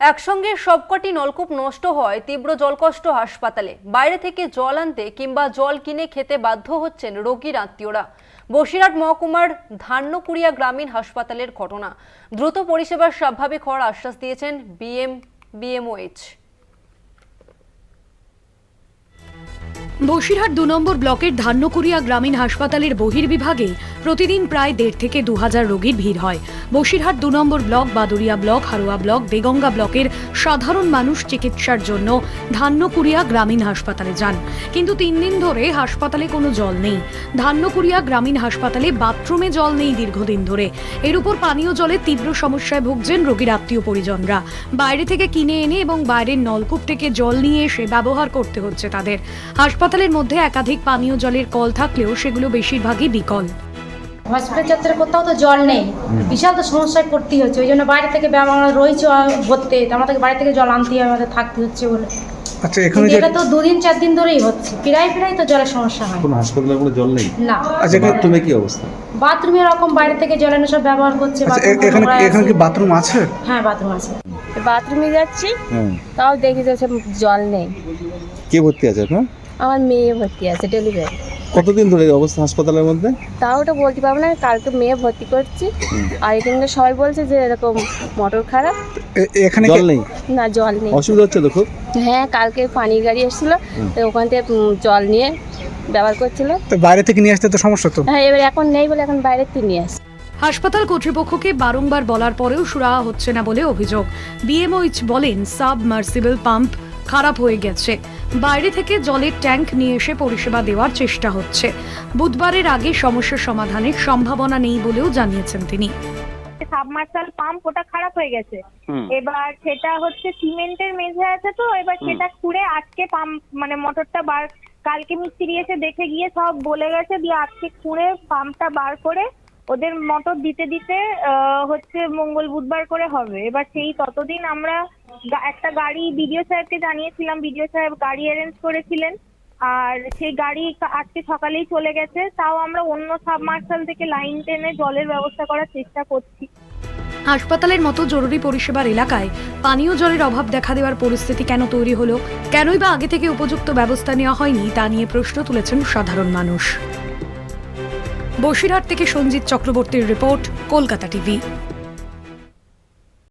একসঙ্গে সবকটি নলকূপ নষ্ট হয় তীব্র জলকষ্ট হাসপাতালে। বাইরে থেকে জল আনতে কিংবা জল কিনে খেতে বাধ্য হচ্ছেন রোগীর আত্মীয়রা। বসিরহাট মহকুমার ধান্যকুড়িয়া গ্রামীণ হাসপাতালের ঘটনা। দ্রুত পরিষেবার স্বাভাবিক হওয়ার আশ্বাস দিয়েছেন বিএম, বিএমওএইচ। বসিরহাট দু নম্বর ব্লকের ধান্যকুড়িয়া গ্রামীণ হাসপাতালের বহির্বিভাগে প্রতিদিন প্রায় দেড় থেকে দু হাজার রোগীর ভিড় হয়। বসিরহাট দু নম্বর block Baduria block, Haroa block Deganga ব্লকের সাধারণ মানুষ চিকিৎসার জন্য ধান্যকুড়িয়া গ্রামীণ হাসপাতালে যান। কিন্তু তিন দিন ধরে হাসপাতালে কোনো জল নেই। ধান্যকুড়িয়া গ্রামীণ হাসপাতালে বাথরুমে জল নেই দীর্ঘদিন ধরে। এর উপর পানীয় জলের তীব্র সমস্যায় ভুগছেন রোগীর আত্মীয় পরিজনরা। বাইরে থেকে কিনে এনে এবং বাইরের নলকূপ থেকে জল নিয়ে এসে ব্যবহার করতে হচ্ছে তাদের। হাসপাতালের মধ্যে একাধিক পানীয় জলের কল থাকলেও সেগুলো বেশিরভাগই বিকল। হসপিটাল চত্বরে কোথাও তো জল নেই। বিশাল তো সমস্যায় হচ্ছে। ওই জন্য বাইরে থেকে ব্যায়াম আমরা রয়েছে ভরতে। বাড়ি থেকে জল আনতে আমাদের থাকতে হচ্ছে বলে। আচ্ছা এখানে এটা তো দুদিন চার দিন ধরেই হচ্ছে। প্রায় প্রায় তো জলের সমস্যা হয়। কোনো হাসপাতালে কোনো জল নেই? না। আচ্ছা এখানে বাথরুমে কি অবস্থা? বাথরুমে এরকম বাইরে থেকে জল এনে সব ব্যবহার করছে আচ্ছা এখানে এখানে কি বাথরুম আছে? হ্যাঁ বাথরুম আছে। বাথরুমে যাচ্ছি হ্যাঁ। তাও দেখি যে জল নেই। কে ভর্তি আছে আপনার? আমার মেয়ে ভর্তি আছে ডেলিভারি। কতদিন ধরে অবস্থা হাসপাতালের মধ্যে? তাও ওটা বলতে পারব না কালকে মেয়ে ভর্তি করছি। আর এখানে সবাই বলছে যে এরকম মোটর খারাপ। এখানে জল নেই? না জল নেই। অসুবিধা হচ্ছে তো খুব? হ্যাঁ কালকে পানির গাড়ি এসেছিল তো ওখান থেকে জল নিয়ে ব্যবহার করছিল। তো বাইরে থেকে নিয়ে আসতে তো সমস্যা তো। হ্যাঁ এবার এখন নেই বলে এখন বাইরে থেকে নিয়ে আসছে। হাসপাতাল কর্তৃপক্ষকে বারংবার বলার পরেও সুরাহা হচ্ছে না বলে অভিযোগ। বিএমওইচ বলেন সাবমার্সিবল পাম্প খারাপ হয়ে গেছে। বাইরে থেকে জলের ট্যাঙ্ক নিয়ে এসে পরিষেবা দেওয়ার চেষ্টা হচ্ছে। বুধবারের আগে সমস্যার সমাধানের সম্ভাবনা নেই বলেও জানিয়েছেন তিনি। সাবমার্সাল পাম্প ওটা খারাপ হয়ে গেছে। এবার সেটা হচ্ছে সিমেন্টের মেঝে আছে তো এবার সেটা খুঁড়ে আজকে পাম্প মানে মোটরটা বার কালকে মিস্ত্রি এসে দেখে গিয়ে সব বলে গেছে দিয়ে আজকে খুঁড়ে পাম্পটা বার করে ওদের মোটর দিতে দিতে আহ, হচ্ছে মঙ্গল বুধবার করে হবে। এবার সেই ততদিন আমরা একটা গাড়ি বিডিও সাহেবকে জানিয়েছিলাম, বিডিও সাহেব গাড়ি অ্যারেঞ্জ করেছিলেন। আর সেই গাড়ি আজকে সকালেই চলে গেছে। তাও আমরা অন্য সাবমার্সাল থেকে লাইন টেনে জলের ব্যবস্থা করার চেষ্টা করছি। হাসপাতালের মতো জরুরি পরিষেবার এলাকায় পানীয় জলের অভাব দেখা দেওয়ার পরিস্থিতি কেন তৈরি হলো, কেনই বা আগে থেকে উপযুক্ত ব্যবস্থা নেওয়া হয়নি, তা নিয়ে প্রশ্ন তুলেছেন সাধারণ মানুষ। বসিরহাট থেকে সঞ্জিত চক্রবর্তীর রিপোর্ট, কলকাতা টিভি।